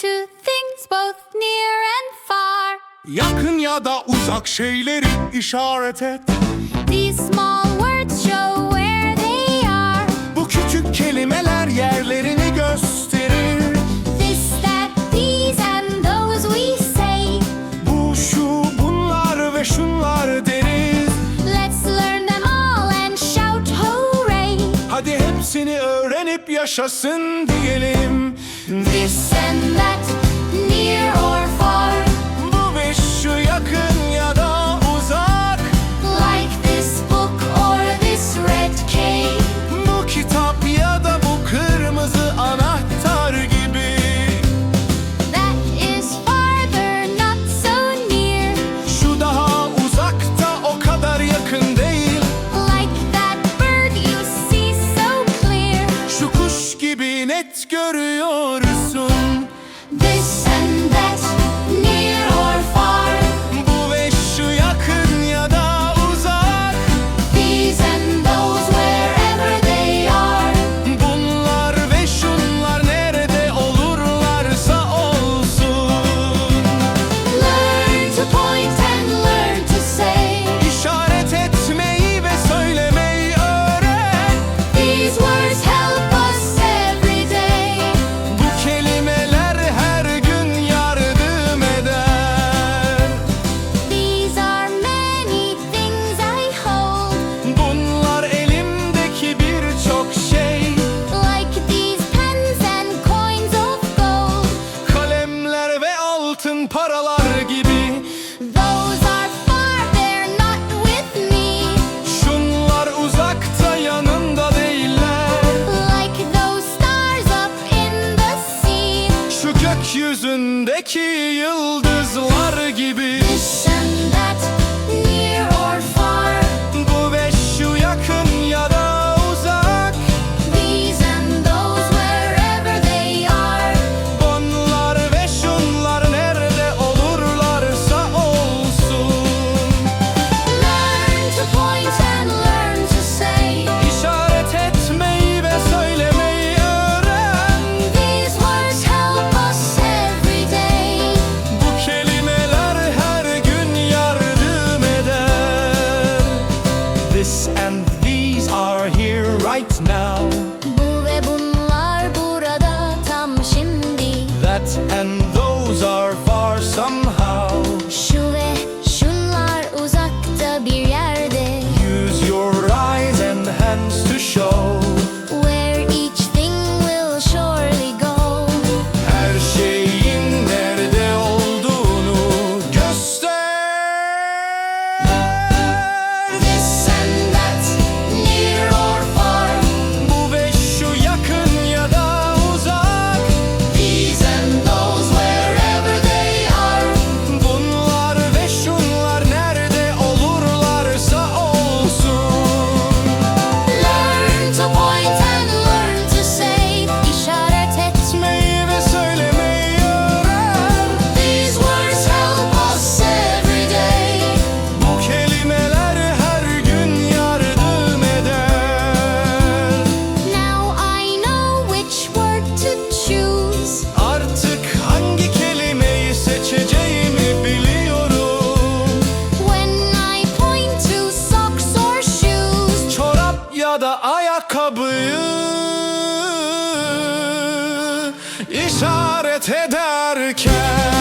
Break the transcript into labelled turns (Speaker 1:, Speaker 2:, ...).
Speaker 1: to things both near and far.
Speaker 2: Yakın ya da uzak şeyleri işaret et.
Speaker 1: These small words show where they are.
Speaker 2: Bu küçük kelimeler yerlerini gösterir.
Speaker 1: This, that, these and those we say.
Speaker 2: Bu, şu, bunlar ve şunlar deriz.
Speaker 1: Let's learn them all and shout hooray.
Speaker 2: Hadi hepsini öğrenip yaşasın diyelim.
Speaker 1: This and that, near or far.
Speaker 2: Bu ve şu yakın ya da uzak.
Speaker 1: Like this book or this red cake.
Speaker 2: Bu kitap ya da bu kırmızı anahtar gibi.
Speaker 1: That is farther, not so near.
Speaker 2: Şu daha uzakta o kadar yakın değil.
Speaker 1: Like that bird you see so clear.
Speaker 2: Şu kuş gibi net görüyorum iki yıldır ayakkabıyı işaret ederken